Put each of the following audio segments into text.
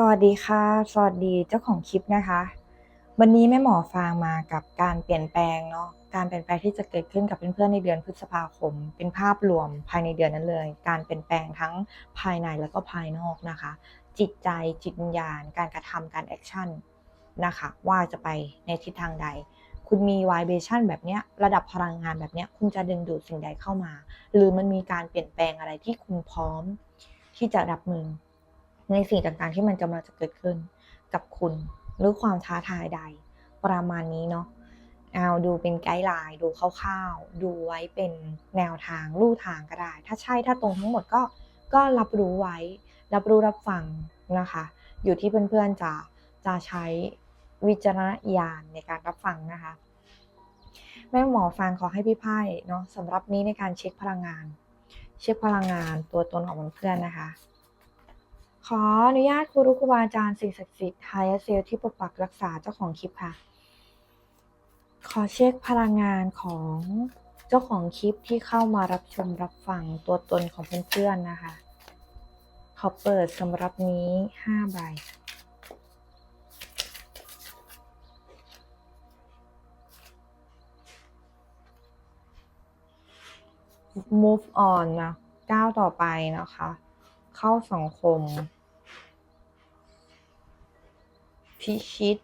สวัสดีค่ะ สวัสดีเจ้าของคลิปนะคะ วันนี้แม่หมอฟางมากับการเปลี่ยนแปลงเนาะการเปลี่ยนแปลงที่จะเกิดขึ้นกับเพื่อนๆในเดือนพฤษภาคม เป็นภาพรวมภายในเดือนนั้นเลย การเปลี่ยนแปลงทั้งภายในแล้วก็ภายนอกนะคะ จิตใจจิตวิญญาณ การกระทำการแอคชั่นนะคะ ว่าจะไปในทิศทางใด คุณมี vibration แบบเนี้ยระดับพลังงานแบบเนี้ยคุณจะดึงดูดสิ่งใดเข้ามา หรือมันมีการเปลี่ยนแปลงอะไรที่คุณพร้อมที่จะรับมือ ในสิ่งต่างๆที่มันกำลังจะเกิดขึ้นกับคุณ หรือความท้าทายใด ประมาณนี้เนาะเอาดูเป็นไกด์ไลน์ดูคร่าวๆ ดูไว้เป็นแนวทางลู่ทางก็ได้ ถ้าใช่ถ้าตรงทั้งหมดก็ก็รับรู้ไว้ รับรู้รับฟังนะคะ อยู่ที่เพื่อนๆจะจะใช้วิจารณญาณในการรับฟังนะคะ แม่หมอฟังขอให้พี่ไพ่เนาะสำหรับนี้ในการเช็คพลังงาน เช็คพลังงานตัวตนของเพื่อนๆนะคะ ขออนุญาตครูรุครูบาอาจารย์สิ่งศักดิ์สิทธิ์ไฮเซลที่ปกปักรักษาเจ้าของคลิปค่ะ ขอเช็คพลังงานของเจ้าของคลิปที่เข้ามารับชมรับฟังตัวตนของเพื่อนๆนะคะ ขอเปิดสำหรับนี้ห้าใบ move on นะก้าวต่อไปนะคะ เข้าสังคม พิชิต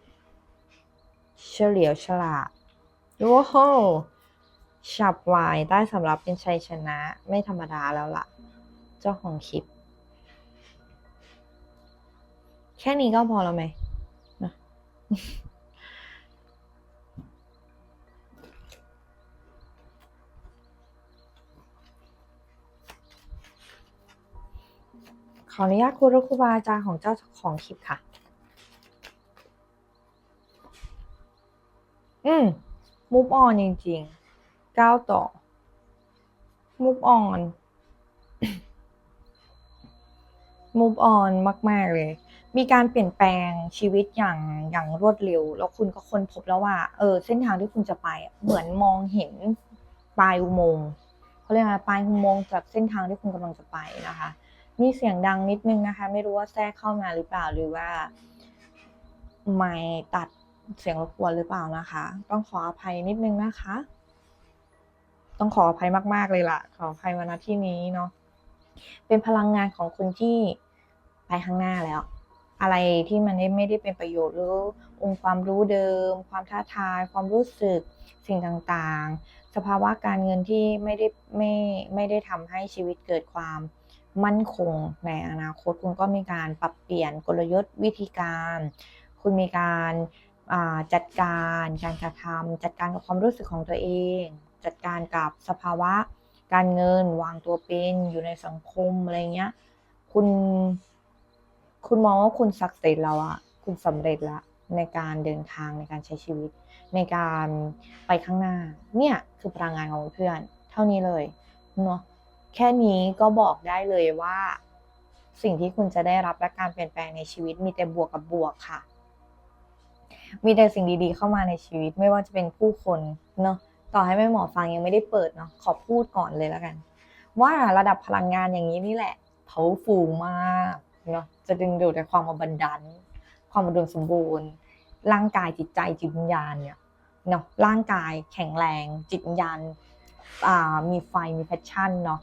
เฉลียวฉลาดว้าวฉับไวได้สำหรับเป็นชัยชนะไม่ธรรมดาแล้วล่ะ เจ้าของคลิป แค่นี้ก็พอแล้วไหมขออนุญาตครูรครูบาอาจารย์ของเจ้าของคลิปค่ะ อืม move on จริงๆก้าวต่อ move on move on มาก ๆ เลย มีการเปลี่ยนแปลงชีวิตอย่างอย่างรวดเร็ว แล้วคุณก็ค้นพบแล้วว่า เออ เส้นทางที่คุณจะไป เหมือนมองเห็นปลายอุโมงค์เขาเรียกว่าปลายอุโมงค์จากเส้นทางที่คุณกำลังจะไปนะคะ มีเสียงดังนิดนึงนะคะ ไม่รู้ว่าแทรกเข้ามาหรือเปล่าหรือว่า ไม่ตัด เสียงรบกวนหรือเปล่านะคะ ต้องขออภัยนิดนึงนะคะ ต้องขออภัยมากๆเลยล่ะ ขออภัยมาณที่นี้เนาะเป็นพลังงานของคุณที่ไปข้างหน้าแล้ว อะไรที่มันไม่ได้เป็นประโยชน์หรือองค์ความรู้เดิม ความท้าทาย ความรู้สึกสิ่งต่างๆ สภาวะการเงินที่ไม่ได้ไม่ไม่ได้ทำให้ชีวิตเกิดความมั่นคงในอนาคตคุณก็มีการปรับเปลี่ยนกลยุทธ์วิธีการ คุณมีการ จัดการการกระทำจัดการกับความรู้สึกของตัวเอง จัดการกับสภาวะ การเงินวางตัวเป็นอยู่ในสังคมอะไรเงี้ย คุณ คุณมองว่าคุณสักเสร็จแล้วอะคุณสำเร็จล้วในการเดินทางในการใช้ชีวิต ในการไปข้างหน้า เนี่ยคือพลังงานของเพื่อน เท่านี้เลยเนาะแค่นี้ก็บอกได้เลยว่า สิ่งที่คุณจะได้รับและการเปลี่ยนแปลงในชีวิตมีแต่บวกกับบวกค่ะ มีแต่สิ่งดีๆเข้ามาในชีวิตไม่ว่าจะเป็นผู้คนเนาะต่อให้แม่หมอฟังยังไม่ได้เปิดเนาะขอพูดก่อนเลยแล้วกัน ว่าระดับพลังงานอย่างนี้นี่แหละเผาฟูมากเนาะจะดึงดูดแต่ความอบันดัน ความอุดมสมบูรณ์ ร่างกายจิตใจจิตวิญญาณเนี่ยเนาะร่างกายแข็งแรงจิตวิญญาณมีไฟมีแพชชั่นเนาะ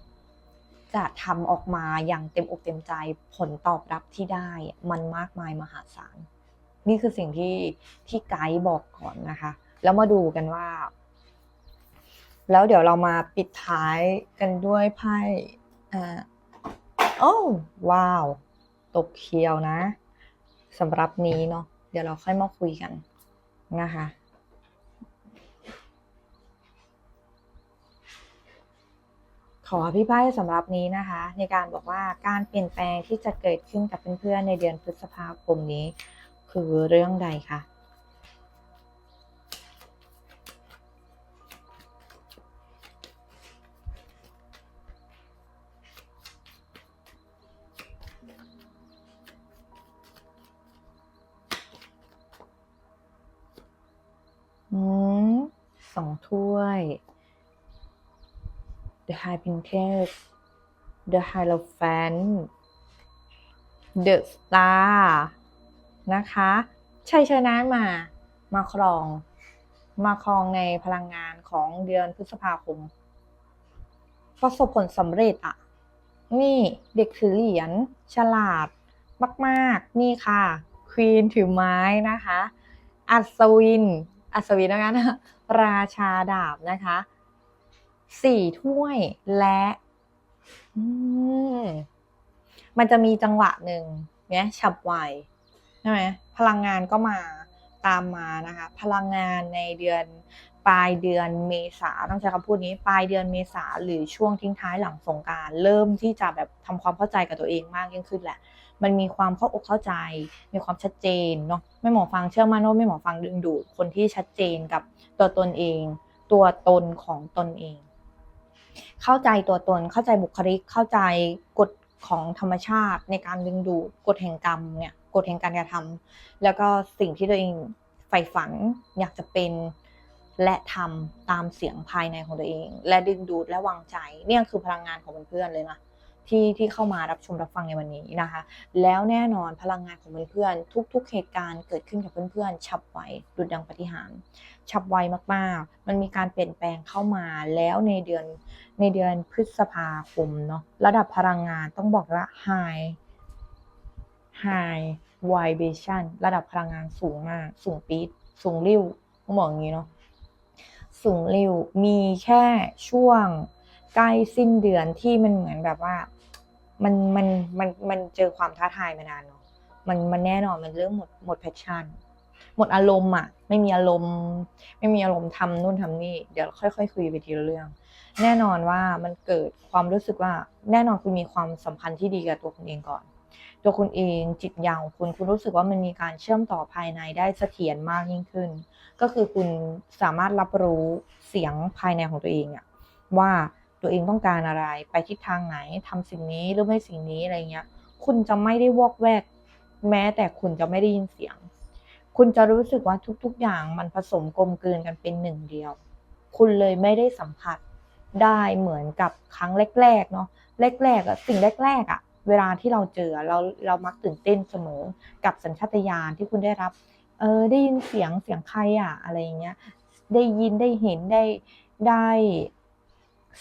จะทำออกมาอย่างเต็มอกเต็มใจผลตอบรับที่ได้มันมากมายมหาศาล นี่คือสิ่งที่ที่ไกด์บอกก่อนนะคะ แล้วมาดูกันว่า แล้วเดี๋ยวเรามาปิดท้ายกันด้วยไพ่อ่าโอ้ว้าว ตกเคียวนะสำหรับนี้เนาะเดี๋ยวเราค่อยมาคุยกันนะคะขอพี่ไพ่สำหรับนี้นะคะ ในการบอกว่าการเปลี่ยนแปลงที่จะเกิดขึ้นกับเพื่อนๆในเดือนพฤษภาคมนี้ คือเรื่องใดคะอืมสองถ้วย The High Princess The Hierophant The Star นะคะชัยชนะมามาครอง มาครองในพลังงานของเดือนพฤษภาคม ประสบผลสำเร็จอะนี่เด็กถือเหรียญฉลาดมากๆ นี่ค่ะควีนถือไม้นะคะ อัศวิน อัศวินนะคะราชาดาบนะคะสี่ถ้วยและมมันจะมีจังหวะหนึ่งเนี่ยฉับไว ใช่ไหมพลังงานก็มาตามมานะคะ พลังงานในเดือนปลายเดือนเมษาต้องใช้คำพูดนี้ปลายเดือนเมษาหรือช่วงทิ้งท้ายหลังสงการเริ่มที่จะแบบทำความเข้าใจกับตัวเองมากยิ่งขึ้นแหละ มันมีความเข้าอกเข้าใจ มีความชัดเจนเนาะไม่หมอฟังเชื่อมั่นว่าไม่หมอฟังดึงดูดคนที่ชัดเจนกับตัวตนเอง ตัวตนของตนเอง เข้าใจตัวตนเข้าใจบุคลิกเข้าใจกฎของธรรมชาติในการดึงดูดกฎแห่งกรรมเนี่ย กฎแห่งการกระทำแล้วก็สิ่งที่ตัวเองใฝ่ฝันอยากจะเป็นและทำตามเสียงภายในของตัวเอง และดึงดูดและวางใจเนี่ยคือพลังงานของเพื่อนๆเลยนะที่ที่เข้ามารับชมรับฟังในวันนี้นะคะ แล้วแน่นอนพลังงานของเพื่อนๆทุก ๆ เหตุการณ์เกิดขึ้นกับเพื่อนๆฉับไวดุดดังปฏิหารฉับไวมากๆ มันมีการเปลี่ยนแปลงเข้ามาแล้วในเดือนในเดือนพฤษภาคมเนาะระดับพลังงานต้องบอกว่า high high vibration ระดับพลังงานสูงมาก สูงปี๊ดสูงริ้วต้องบอกอย่างนี้เนาะสูงริ้วมีแค่ช่วงใกล้สิ้นเดือนที่มันเหมือนแบบว่า มันมันมันมันเจอความท้าทายมานานเนาะมันมันแน่นอนมันเริ่มหมดหมดแพชชั่นหมดอารมณ์อะ ไม่มีอารมณ์ ไม่มีอารมณ์ทำนู่นทำนี่ เดี๋ยวค่อยๆคุยไปทีละเรื่อง แน่นอนว่ามันเกิดความรู้สึกว่าแน่นอนคุณมีความสัมพันธ์ที่ดีกับตัวคุณเองก่อน ตัวคุณเองจิตยาวของคุณคุณรู้สึกว่ามันมีการเชื่อมต่อภายในได้เสถียรมากยิ่งขึ้น ก็คือคุณสามารถรับรู้เสียงภายในของตัวเองอะว่าตัวเองต้องการอะไรไปทิศทางไหนทำสิ่งนี้หรือไม่สิ่งนี้อะไรเงี้ย คุณจะไม่ได้วอกแวก แม้แต่คุณจะไม่ได้ยินเสียง คุณจะรู้สึกว่าทุก ๆ อย่างมันผสมกลมกลืนกันเป็นหนึ่งเดียว คุณเลยไม่ได้สัมผัสได้เหมือนกับครั้งแรกๆเนาะแรกๆอะสิ่งแรกๆอะ เวลาที่เราเจอเราเรามักตื่นเต้นเสมอกับสัญชาตญาณที่คุณได้รับ เออได้ยินเสียงเสียงใครอะอะไรอย่างเงี้ย ได้ยินได้เห็นได้ได้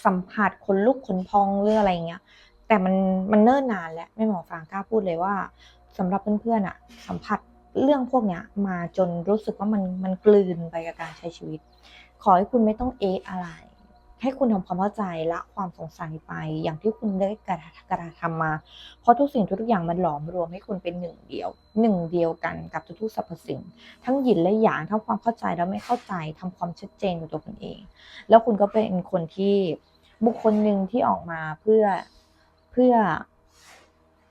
สัมผัสขนลุกขนพองหรืออะไรเงี้ย แต่มันมันเนิ่นนานแล้วไม่หมอฟางกล้าพูดเลยว่าสำหรับเพื่อนๆอะ สัมผัสเรื่องพวกเนี้ยมาจนรู้สึกว่ามันมันกลืนไปกับการใช้ชีวิต ขอให้คุณไม่ต้องเอะอะไร ให้คุณทำความเข้าใจละความสงสัยไปอย่างที่คุณได้กระกระทำมา เพราะทุกสิ่งทุกอย่างมันหลอมรวมให้คุณเป็นหนึ่งเดียว หนึ่งเดียวกันกับทุกๆสรรพสิ่ง ทั้งหยินและหยางทั้งความเข้าใจและไม่เข้าใจทำความชัดเจนกับตัวคุณเอง แล้วคุณก็เป็นคนที่บุคคลหนึ่งที่ออกมาเพื่อเพื่อ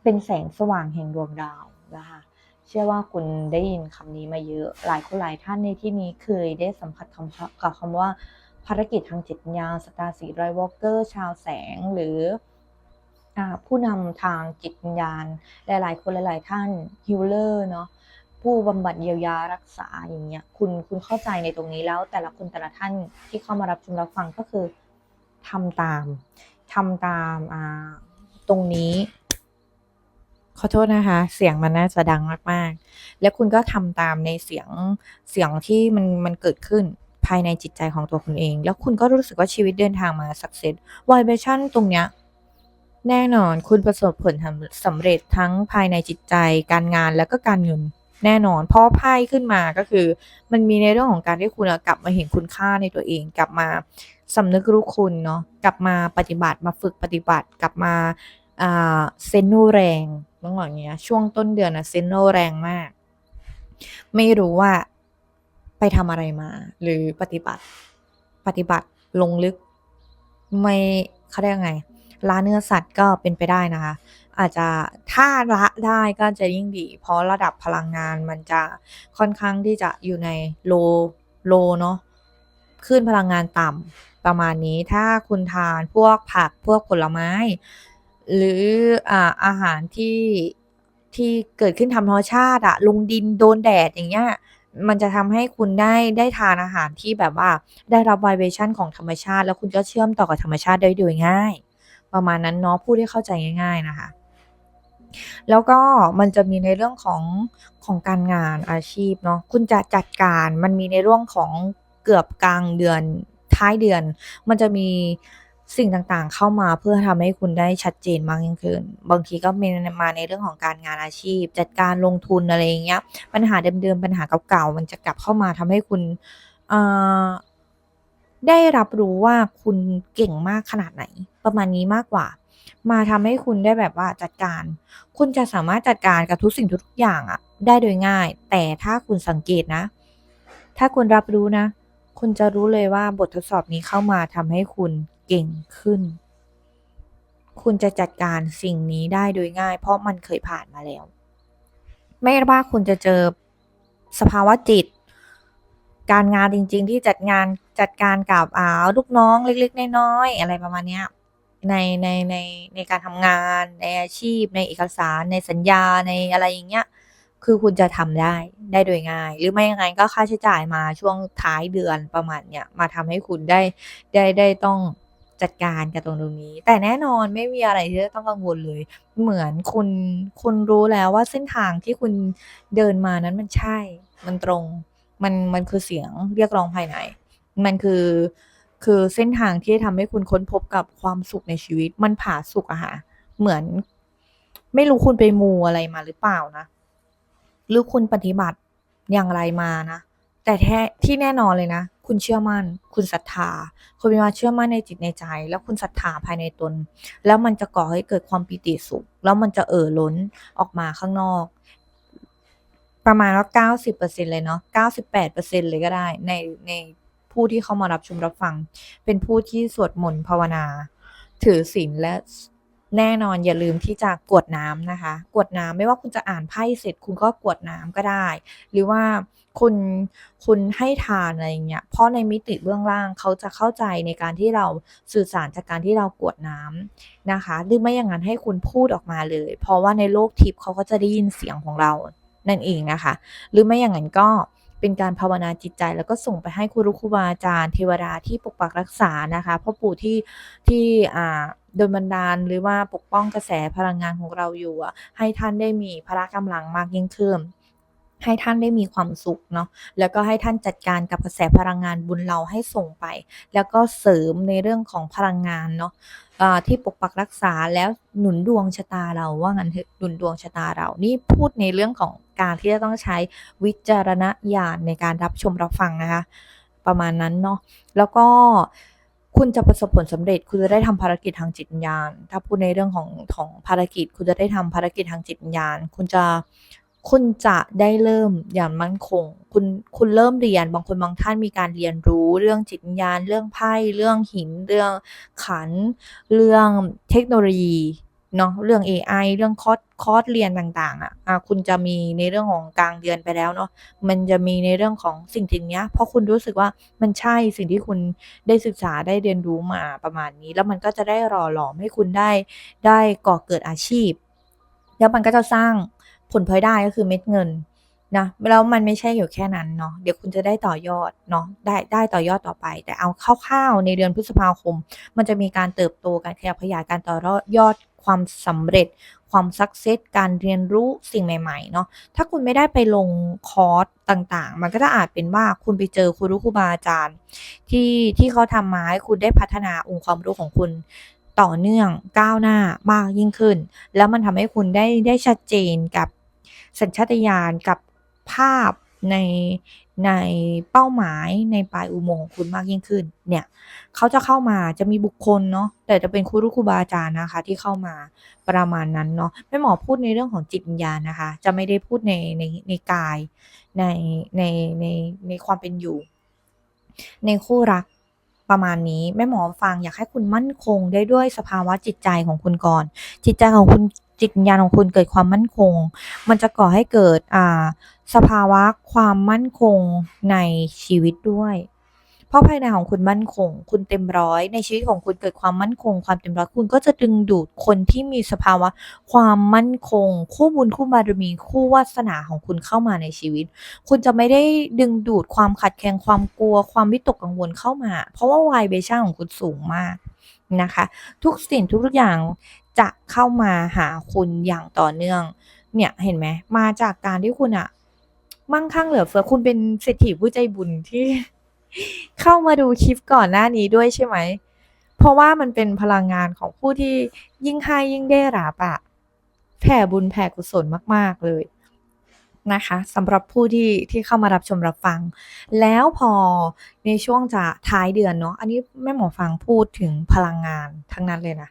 เป็นแสงสว่างแห่งดวงดาวนะคะเชื่อว่าคุณได้ยินคำนี้มาเยอะ หลายคนหลายท่านในที่นี้เคยได้สัมผัสคำกับคำว่า ภารกิจทางจิตวิญญาณสตาร์สีไรวอลเกอร์ ชาวแสงหรือผู้นำทางจิตวิญญาณ หลาย ๆ คนหลาย ๆ ท่านฮิลเลอร์เนาะผู้บำบัดเยียวยารักษาอย่างเงี้ยคุณคุณเข้าใจในตรงนี้แล้วแต่ละคนแต่ละท่านที่เข้ามารับชมรับฟังก็คือทำตามทำตามอ่าตรงนี้ ขอโทษนะคะ เสียงมันน่าจะดังมาก ๆ แล้วคุณก็ทำตามในเสียงเสียงที่มันมันเกิดขึ้น ภายในจิตใจของตัวคุณเอง แล้วคุณก็รู้สึกว่าชีวิตเดินทางมาสักเซสวายเบชั่นตรงเนี้ยแน่นอนคุณประสบผลสำเร็จทั้งภายในจิตใจ การงานแล้วก็การเงินแน่นอน เพราะไพ่ขึ้นมาก็คือ มันมีในเรื่องของการที่คุณกลับมาเห็นคุณค่าในตัวเอง กลับมาสำนึกรู้คุณเนาะกลับมาปฏิบัติมาฝึกปฏิบัติ กลับมาอ่าเซนโนแรงต้องบอกอย่างเงี้ยช่วงต้นเดือนอะเซนโนแรงมาก ไม่รู้ว่า ไปทำอะไรมา หรือปฏิบัติ ปฏิบัติลงลึก ไม่เขาเรียกไงละเนื้อสัตว์ก็เป็นไปได้นะคะ อาจจะถ้าละได้ก็จะยิ่งดี เพราะระดับพลังงานมันจะค่อนข้างที่จะอยู่ในโลโลเนาะขึ้นพลังงานต่ำประมาณนี้ถ้าคุณทานพวกผักพวกผลไม้ หรืออาหารที่ที่เกิดขึ้นธรรมชาติอะลงดินโดนแดดอย่างเงี้ย มันจะทำให้คุณได้ได้ทานอาหารที่แบบว่าได้รับไวเบชั่นของธรรมชาติ แล้วคุณก็เชื่อมต่อกับธรรมชาติได้โดยง่าย ประมาณนั้นเนาะพูดให้เข้าใจง่าย ๆนะคะ แล้วก็มันจะมีในเรื่องของของการงานอาชีพเนาะคุณจะจัดการมันมีในเรื่องของเกือบกลางเดือนท้ายเดือน มันจะมี สิ่งต่างๆ เข้ามาเพื่อทำให้คุณได้ชัดเจนมากยิ่งขึ้น บางทีก็มีมาในเรื่องของการงานอาชีพ จัดการลงทุนอะไรอย่างเงี้ย ปัญหาเดิมๆ ปัญหาเก่าๆ มันจะกลับเข้ามาทำให้คุณได้รับรู้ว่าคุณเก่งมากขนาดไหน ประมาณนี้มากกว่า มาทำให้คุณได้แบบว่าจัดการ คุณจะสามารถจัดการกับทุกสิ่งทุกอย่างอะได้โดยง่าย แต่ถ้าคุณสังเกตนะ ถ้าคุณรับรู้นะ คุณจะรู้เลยว่าบททดสอบนี้เข้ามาทำให้คุณ เก่งขึ้น คุณจะจัดการสิ่งนี้ได้โดยง่าย เพราะมันเคยผ่านมาแล้ว ไม่ว่าคุณจะเจอสภาวะจิต การงานจริง ๆ ที่จัดงานจัดการกับอ่าลูกน้องเล็กๆน้อยๆอะไรประมาณเนี้ยในในในในการทำงานในอาชีพ ในเอกสารในสัญญาในอะไรอย่างเงี้ยคือคุณจะทำได้ได้โดยง่าย หรือไม่ย่างงั้นก็ค่าใช้จ่ายมาช่วงท้ายเดือนประมาณเนี้ยมาทำให้คุณได้ได้ได้ต้อง จัดการกับตรงตรงนี้ แต่แน่นอนไม่มีอะไรที่จะต้องกังวลเลย เหมือนคุณคุณรู้แล้วว่าเส้นทางที่คุณเดินมานั้นมันใช่ มันตรง มันมันคือเสียงเรียกร้องภายใน มันคือคือเส้นทางที่จะทำให้คุณค้นพบกับความสุขในชีวิต มันผาสุกอะค่ะ เหมือน ไม่รู้คุณไปมูอะไรมาหรือเปล่านะ หรือคุณปฏิบัติอย่างไรมานะ แต่แท้ที่แน่นอนเลยนะ คุณเชื่อมั่น คุณศรัทธา คุณมีความเชื่อมั่นในจิตในใจ แล้วคุณศรัทธาภายในตน แล้วมันจะก่อให้เกิดความปิติสุข แล้วมันจะเอ่อล้นออกมาข้างนอก ประมาณว่า90%เปอร์เซ็นเลยเนาะ98%เปอร์เซ็นเลยก็ได้ ในในผู้ที่เข้ามารับชมรับฟัง เป็นผู้ที่สวดมนต์ภาวนา ถือศีลและ แน่นอนอย่าลืมที่จะกวดน้ำนะคะ กวดน้ำไม่ว่าคุณจะอ่านไพ่เสร็จ คุณก็กวดน้ำก็ได้ หรือว่าคุณคุณให้ทานอะไรเงี้ยเพราะในมิติเบื้องล่างเขาจะเข้าใจในการที่เราสื่อสารจากการที่เรากวดน้ำนะคะ หรือไม่อย่างงั้นให้คุณพูดออกมาเลย เพราะว่าในโลกทิพย์เขาก็จะได้ยินเสียงของเรานั่นเองนะคะ หรือไม่อย่างงั้นก็ เป็นการภาวนาจิตใจ แล้วก็ส่งไปให้ครูครูบาอาจารย์เทวดาที่ปกปักรักษานะคะพ่อปู่ที่ที่อ่าโดนบันดาลหรือว่าปกป้องกระแสพลังงานของเราอยู่ให้ท่านได้มีพละกำลังมากยิ่งขึ้น ให้ท่านได้มีความสุขเนาะแล้วก็ให้ท่านจัดการกับกระแสพลังงานบุญเราให้ส่งไป แล้วก็เสริมในเรื่องของพลังงานเนาะที่ปกปักรักษาแล้วหนุนดวงชะตาเราว่างั้นเถอะหนุนดวงชะตาเรา นี่พูดในเรื่องของการที่จะต้องใช้วิจารณญาณในการรับชมรับฟังนะคะประมาณนั้นเนาะแล้วก็คุณจะประสบผลสำเร็จ คุณจะได้ทำภารกิจทางจิตวิญญาณ ถ้าพูดในเรื่องของของภารกิจ คุณจะได้ทำภารกิจทางจิตวิญญาณ คุณจะ คุณจะได้เริ่มอย่างมั่นคง คุณคุณเริ่มเรียนบางคนบางท่านมีการเรียนรู้เรื่องจิตวิญญาณ เรื่องไพ่เรื่องหิน เรื่องขัน เรื่องเทคโนโลยีเนาะเรื่องเอไอเรื่องคอร์สคอร์สเรียนต่างๆอะอ่าคุณจะมีในเรื่องของกลางเดือนไปแล้วเนาะมันจะมีในเรื่องของสิ่งสิ่งเนี้ยเพราะคุณรู้สึกว่ามันใช่สิ่งที่คุณได้ศึกษาได้เรียนรู้มาประมาณนี้ แล้วมันก็จะได้หล่อหลอมให้คุณได้ได้ก่อเกิดอาชีพ แล้วมันก็จะสร้าง ผลพลอยได้ก็คือเม็ดเงินนะแล้วมันไม่ใช่อยู่แค่นั้นเนาะเดี๋ยวคุณจะได้ต่อยอดเนาะได้ได้ต่อยอดต่อไป แต่เอาคร่าวๆในเดือนพฤษภาคม มันจะมีการเติบโตการขยับขยายการต่อยอดความสำเร็จ ความ success การเรียนรู้สิ่งใหม่ๆเนาะถ้าคุณไม่ได้ไปลงคอร์สต่างๆ มันก็จะอาจเป็นว่าคุณไปเจอครูรุครูบาอาจารย์ ที่ที่เขาทำมาให้คุณได้พัฒนาองค์ความรู้ของคุณต่อเนื่องก้าวหน้ามากยิ่งขึ้น แล้วมันทำให้คุณได้ได้ชัดเจนกับ สัญชาตญาณกับภาพในในเป้าหมายในปลายอุโมงค์ของคุณมากยิ่งขึ้น เนี่ยเขาจะเข้ามาจะมีบุคคลเนาะแต่จะเป็นครูรุครูบาอาจารย์นะคะ ที่เข้ามาประมาณนั้นเนาะแม่หมอพูดในเรื่องของจิตวิญญาณนะคะ จะไม่ได้พูดในในในกายในในในในความเป็นอยู่ ในคู่รัก ประมาณนี้แม่หมอฟังอยากให้คุณมั่นคงได้ด้วยสภาวะจิตใจของคุณก่อน จิตใจของคุณจิตวิญญาณของคุณเกิดความมั่นคง มันจะก่อให้เกิดอ่าสภาวะความมั่นคงในชีวิตด้วย เพราะภายในของคุณมั่นคง คุณเต็มร้อย ในชีวิตของคุณเกิดความมั่นคง ความเต็มร้อยคุณก็จะดึงดูดคนที่มีสภาวะ ความมั่นคง คู่บุญคู่บารมีคู่วาสนาของคุณเข้ามาในชีวิต คุณจะไม่ได้ดึงดูดความขัดแคลงความกลัว ความวิตกกังวลเข้ามา เพราะว่า vibration ของคุณสูงมากนะคะ ทุกสิ่งทุกอย่างจะเข้ามาหาคุณอย่างต่อเนื่อง เนี่ยเห็นไหมมาจากการที่คุณอะมั่งคั่งเหลือเฟือคุณเป็นเศรษฐีผู้ใจบุญที่ เข้ามาดูคลิปก่อนหน้านี้ด้วยใช่ไหม เพราะว่ามันเป็นพลังงานของผู้ที่ยิ่งให้ยิ่งได้รับอะแผ่บุญแผ่กุศลมาก ๆ เลยนะคะสำหรับผู้ที่ที่เข้ามารับชมรับฟัง แล้วพอในช่วงจะท้ายเดือนเนาะอันนี้แม่หมอฟังพูดถึงพลังงานทั้งนั้นเลยนะ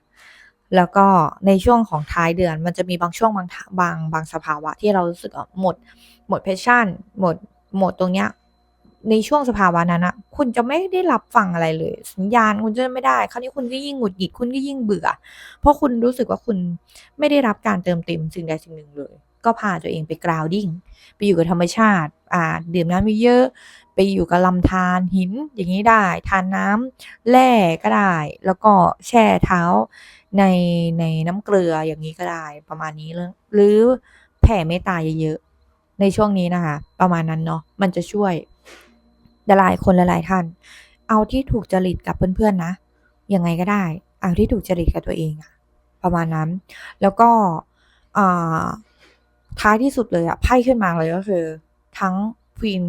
แล้วก็ในช่วงของท้ายเดือน มันจะมีบางช่วงบางบางบางสภาวะที่เรารู้สึกหมด หมด passion หมดหมดตรงเนี้ย ในช่วงสภาวะนั้นอะคุณจะไม่ได้รับฟังอะไรเลย สัญญาณคุณจะไม่ได้ คราวนี้คุณก็ยิ่งหงุดหงิดคุณก็ยิ่งเบื่อ เพราะคุณรู้สึกว่าคุณไม่ได้รับการเติมเต็มสิ่งใดสิ่งหนึ่งเลย ก็พาตัวเองไป grounding ไปอยู่กับธรรมชาติอ่าดื่มน้ำเยอะไปอยู่กับลำธารหินอย่างนี้ได้ทานน้ำแร่ก็ได้ แล้วก็แช่เท้าในในน้ำเกลืออย่างนี้ก็ได้ประมาณนี้เลยหรือแผ่เมตตาเยอะๆในช่วงนี้นะคะ ประมาณนั้นเนาะมันจะช่วย หลายคนหลายท่าน เอาที่ถูกจริตกับเพื่อนๆนะยังไงก็ได้ เอาที่ถูกจริตกับตัวเองอะประมาณนั้น แล้วก็ท้ายที่สุดเลยอะไพ่ขึ้นมาเลยก็คือ ทั้งควีน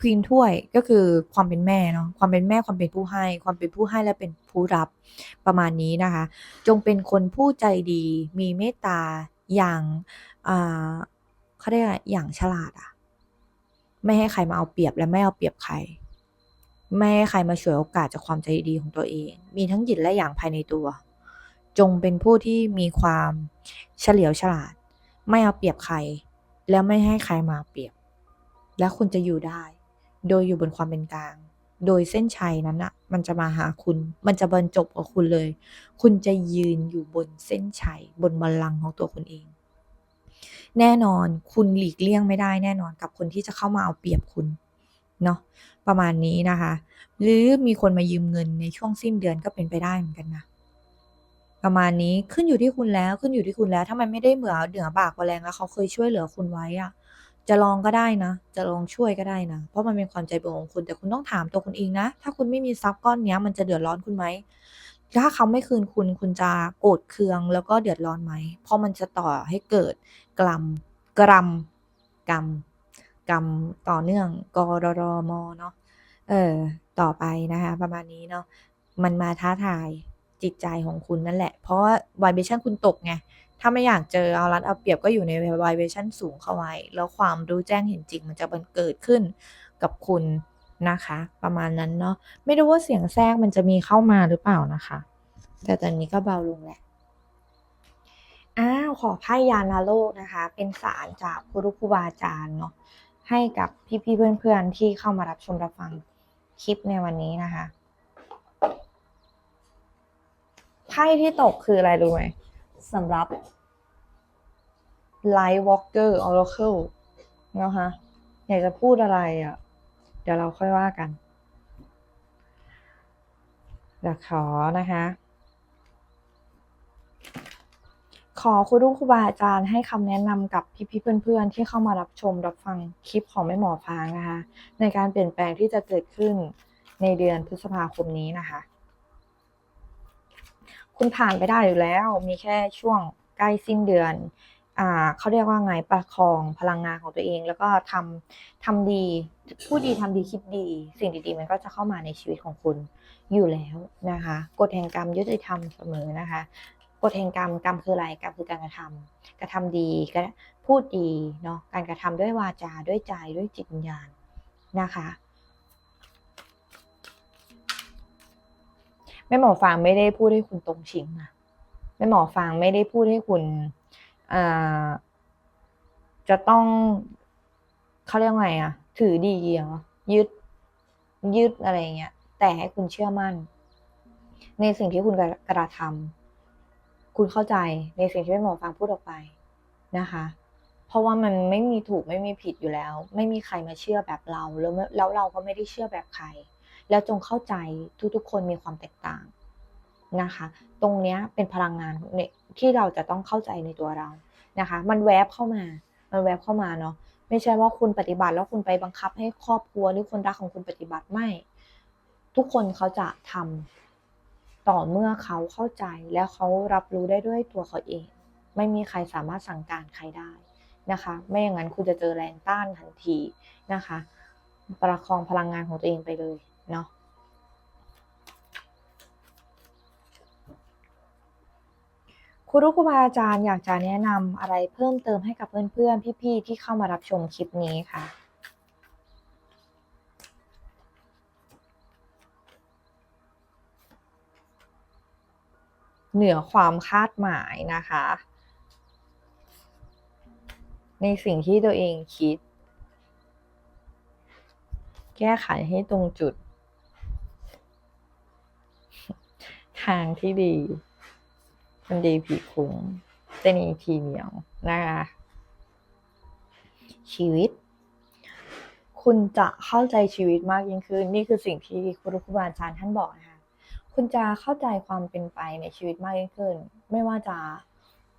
ควีนถ้วยก็คือความเป็นแม่เนาะความเป็นแม่ความเป็นผู้ให้ ความเป็นผู้ให้และเป็นผู้รับประมาณนี้นะคะ จงเป็นคนผู้ใจดีมีเมตตาอย่างเขาเรียกอะไรอย่างฉลาดอะ ไม่ให้ใครมาเอาเปรียบและไม่เอาเปรียบใคร ไม่ให้ใครมาฉวยโอกาสจากความใจดีของตัวเอง มีทั้งหยินและหยางภายในตัว จงเป็นผู้ที่มีความเฉลียวฉลาด ไม่เอาเปรียบใคร แล้วไม่ให้ใครมาเปรียบ และคุณจะอยู่ได้ โดยอยู่บนความเป็นกลาง โดยเส้นชัยนั้นอะมันจะมาหาคุณ มันจะบรรจบกับคุณเลย คุณจะยืนอยู่บนเส้นชัยบนบัลลังก์ของตัวคุณเอง แน่นอนคุณหลีกเลี่ยงไม่ได้แน่นอนกับคนที่จะเข้ามาเอาเปรียบคุณเนาะประมาณนี้นะคะ หรือมีคนมายืมเงินในช่วงสิ้นเดือนก็เป็นไปได้เหมือนกันนะประมาณนี้ขึ้นอยู่ที่คุณแล้วขึ้นอยู่ที่คุณแล้ว ถ้ามันไม่ได้เหมือเหนือบากกว่าแรงแล้วเขาเคยช่วยเหลือคุณไว้อะจะลองก็ได้นะ จะลองช่วยก็ได้นะ เพราะมันเป็นความใจบุญของคุณแต่คุณต้องถามตัวคุณเองนะ ถ้าคุณไม่มีทรัพย์ก้อนนี้มันจะเดือดร้อนคุณไหม ถ้าเขาไม่คืนคุณคุณจะโกรธเคืองแล้วก็เดือดร้อนไหม เพราะมันจะต่อให้เกิดกรรมกรรมกรรมกรรมต่อเนื่องกรรมเนาะเออต่อไปนะคะประมาณนี้เนาะมันมาท้าทายจิตใจของคุณนั่นแหละ เพราะว่า vibration คุณตกไง ถ้าไม่อยากเจอเอารัดเอาเปรียบก็อยู่ใน vibration สูงเข้าไว้ แล้วความรู้แจ้งเห็นจริงมันจะบังเกิดขึ้นกับคุณ นะคะ ประมาณนั้นเนาะไม่รู้ว่าเสียงแทรกมันจะมีเข้ามาหรือเปล่านะคะ แต่ตอนนี้ก็เบาลงแหละอ้าวขอไพ่ยานาโลกนะคะ เป็นสารจากครูครูบาอาจารย์เนาะให้กับพี่ๆเพื่อนๆที่เข้ามารับชมรับฟังคลิปในวันนี้นะคะไพ่ที่ตกคืออะไรรู้ไหมสำหรับ Light Walker Oracle นะคะอยากจะพูดอะไรอะ่ะ เดี๋ยวเราค่อยว่ากันเดี๋ยวขอนะคะ ขอคุณลุงครูบาอาจารย์ให้คำแนะนำกับพี่ๆเพื่อนๆ ที่เข้ามารับชมรับฟังคลิปของแม่หมอฟางนะคะ ในการเปลี่ยนแปลงที่จะเกิดขึ้นในเดือนพฤษภาคมนี้นะคะ คุณผ่านไปได้อยู่แล้ว มีแค่ช่วงใกล้สิ้นเดือน เขาเรียกว่าไงประคองพลังงานของตัวเอง แล้วก็ทำทำดีพูดดีทำดีคิดดี สิ่งดีๆมันก็จะเข้ามาในชีวิตของคุณอยู่แล้วนะคะกฎแห่งกรรมยุติธรรมเสมอนะคะกฎแห่งกรรมกรรมคืออะไรกรรมคือการกระทำกระทำดีก็พูดดีเนาะการกระทำด้วยวาจาด้วยใจด้วยจิตวิญญาณนะคะแม่หมอฟางไม่ได้พูดให้คุณตรงชิงนะแม่หมอฟางไม่ได้พูดให้คุณ จะต้องเขาเรียกไงอะถือดีเหรอยึดยึดอะไรเงี้ย แต่ให้คุณเชื่อมั่น ในสิ่งที่คุณกระทำคุณเข้าใจในสิ่งที่หมอฟังพูดออกไปนะคะ เพราะว่ามันไม่มีถูกไม่มีผิดอยู่แล้ว ไม่มีใครมาเชื่อแบบเราแล้วแล้วเราก็ไม่ได้เชื่อแบบใคร แล้วจงเข้าใจทุกๆคนมีความแตกต่างนะคะ ตรงเนี้ยเป็นพลังงาน ที่เราจะต้องเข้าใจในตัวเรานะคะ มันแวบเข้ามา มันแวบเข้ามาเนาะไม่ใช่ว่าคุณปฏิบัติแล้วคุณไปบังคับให้ครอบครัวหรือคนรักของคุณปฏิบัติไม่ ทุกคนเขาจะทต่อเมื่อเขาเข้าใจและเขารับรู้ได้ด้วยตัวเขาเอง ไม่มีใครสามารถสั่งการใครได้นะคะ ไม่อย่างนั้นคุณจะเจอแรงต้านทันทีนะคะ ประคองพลังงานของตัวเองไปเลยเนาะ ครูครูบาอาจารย์อยากจะแนะนำอะไรเพิ่มเติมให้กับเพื่อนๆ พี่ๆ ที่เข้ามารับชมคลิปนี้ค่ะ เหนือความคาดหมายนะคะ ในสิ่งที่ตัวเองคิด แก้ไขให้ตรงจุด ทางที่ดี คนดีผีคุ้มเจนีทีเหนียวนะคะ ชีวิต คุณจะเข้าใจชีวิตมากยิ่งขึ้น นี่คือสิ่งที่ครูครูบาอาจารย์ท่านบอกนะคะ คุณจะเข้าใจความเป็นไปในชีวิตมากยิ่งขึ้น ไม่ว่าจะ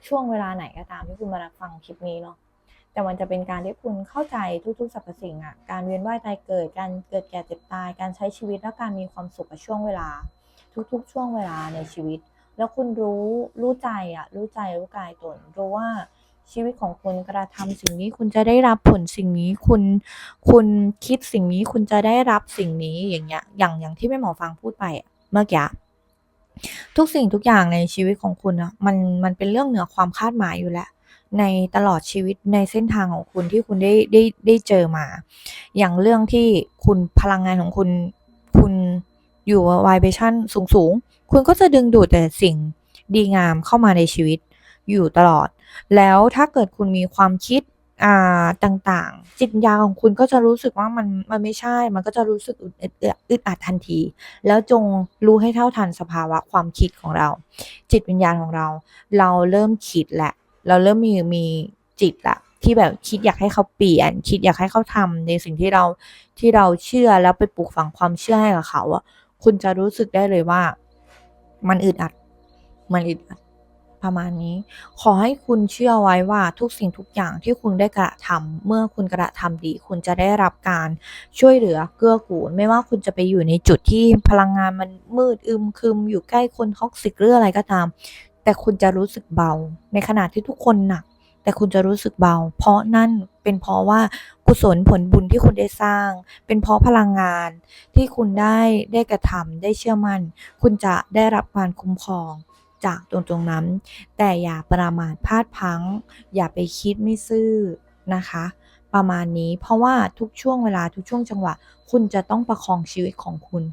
ช่วงเวลาไหนก็ตามที่คุณมารับฟังคลิปนี้เนาะแต่มันจะเป็นการที่คุณเข้าใจทุกๆสรรพสิ่งอะการเวียนว่ายตายเกิด การเกิดแก่เจ็บตาย การใช้ชีวิตและการมีความสุขกับช่วงเวลา ทุกๆ ช่วงเวลาในชีวิต แล้วคุณรู้รู้ใจอะรู้ใจรู้กายตนรู้ว่าชีวิตของคุณกระทำสิ่งนี้คุณจะได้รับผลสิ่งนี้คุณคุณคิดสิ่งนี้คุณจะได้รับสิ่งนี้อย่างเงี้ยอย่างอย่างที่แม่หมอฟังพูดไปเมื่อกี้ทุกสิ่งทุกอย่างในชีวิตของคุณอะมันมันเป็นเรื่องเหนือความคาดหมายอยู่แล้วในตลอดชีวิตในเส้นทางของคุณที่คุณได้ได้ได้เจอมา อย่างเรื่องที่คุณพลังงานของคุณคุณอยู่วายเบชั่นสูงสูง คุณก็จะดึงดูดแต่สิ่งดีงามเข้ามาในชีวิตอยู่ตลอด แล้วถ้าเกิดคุณมีความคิดอ่าต่างๆ จิตวิญญาณของคุณก็จะรู้สึกว่ามันมันไม่ใช่ มันก็จะรู้สึกอึดอึดอัดทันที แล้วจงรู้ให้เท่าทันสภาวะความคิดของเรา จิตวิญญาณของเรา เราเริ่มคิดแหละ เราเริ่มมีมีจิตละที่แบบคิดอยากให้เขาเปลี่ยน คิดอยากให้เขาทำในสิ่งที่เราที่เราเชื่อแล้วไปปลูกฝังความเชื่อให้กับเขาอะคุณจะรู้สึกได้เลยว่า มันอึดอัด มันอึดอัด ประมาณนี้ ขอให้คุณเชื่อไว้ว่าทุกสิ่งทุกอย่างที่คุณได้กระทำเมื่อคุณกระทำดี คุณจะได้รับการช่วยเหลือเกื้อกูล ไม่ว่าคุณจะไปอยู่ในจุดที่พลังงานมันมืดอึมครึม อยู่ใกล้คนท็อกซิกหรืออะไรก็ตาม แต่คุณจะรู้สึกเบา ในขณะที่ทุกคนหนัก แต่คุณจะรู้สึกเบา เพราะนั่นเป็นเพราะว่ากุศลผลบุญที่คุณได้สร้าง เป็นเพราะพลังงานที่คุณได้ได้กระทำได้เชื่อมั่น คุณจะได้รับการคุ้มครองจากตรงตรงนั้น แต่อย่าประมาทพลาดพัง อย่าไปคิดไม่ซื่อนะคะ ประมาณนี้เพราะว่าทุกช่วงเวลาทุกช่วงจังหวะ คุณจะต้องประคองชีวิตของคุณ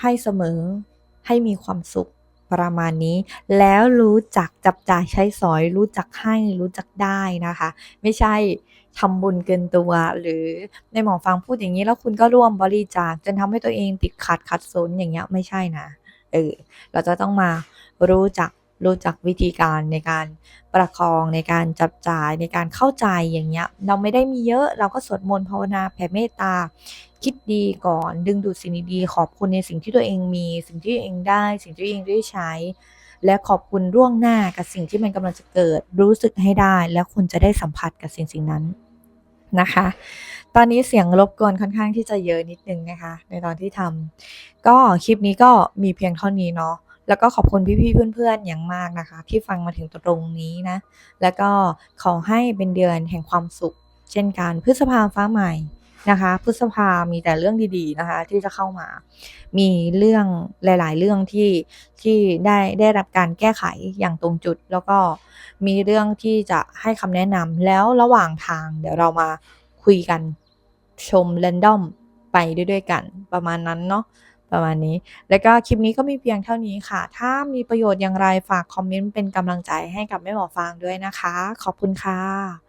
ให้เสมอให้มีความสุข ประมาณนี้ แล้วรู้จักจับจ่ายใช้สอย รู้จักให้รู้จักได้นะคะ ไม่ใช่ทำบุญเกินตัว หรือในหมอฟังพูดอย่างนี้แล้วคุณก็ร่วมบริจาคจนทำให้ตัวเองติดขัดขัดสนอย่างเงี้ยไม่ใช่นะเออเราจะต้องมารู้จัก รู้จักวิธีการในการประคองในการจับจ่ายในการเข้าใจอย่างเงี้ยเราไม่ได้มีเยอะเราก็สวดมนต์ภาวนาแผ่เมตตา คิดดีก่อนดึงดูดสิ่งดีๆขอบคุณในสิ่งที่ตัวเองมี สิ่งที่ตัวเองได้ สิ่งที่ตัวเองได้ใช้ และขอบคุณร่วงหน้ากับสิ่งที่มันกำลังจะเกิด รู้สึกให้ได้ แล้วคุณจะได้สัมผัสกับสิ่งสิ่งนั้นนะคะ ตอนนี้เสียงรบกวนค่อนข้างที่จะเยอะนิดนึงนะคะ ในตอนที่ทำก็คลิปนี้ก็มีเพียงเท่านี้เนาะ แล้วก็ขอบคุณพี่ๆเพื่อนๆอย่างมากนะคะ ที่ฟังมาถึงตรงนี้นะ แล้วก็ขอให้เป็นเดือนแห่งความสุข เช่นกันพฤษภาฟ้าใหม่นะคะพฤษภามีแต่เรื่องดีๆนะคะที่จะเข้ามา มีเรื่องหลาย ๆ เรื่องที่ที่ได้ได้รับการแก้ไขอย่างตรงจุด แล้วก็มีเรื่องที่จะให้คำแนะนำแล้วระหว่างทางเดี๋ยวเรามาคุยกันชมเรนดอมไปด้วยๆกันประมาณนั้นเนาะ ประมาณนี้ แล้วก็คลิปนี้ก็มีเพียงเท่านี้ค่ะ ถ้ามีประโยชน์อย่างไรฝากคอมเมนต์เป็นกำลังใจให้กับแม่หมอฟางด้วยนะคะ ขอบคุณค่ะ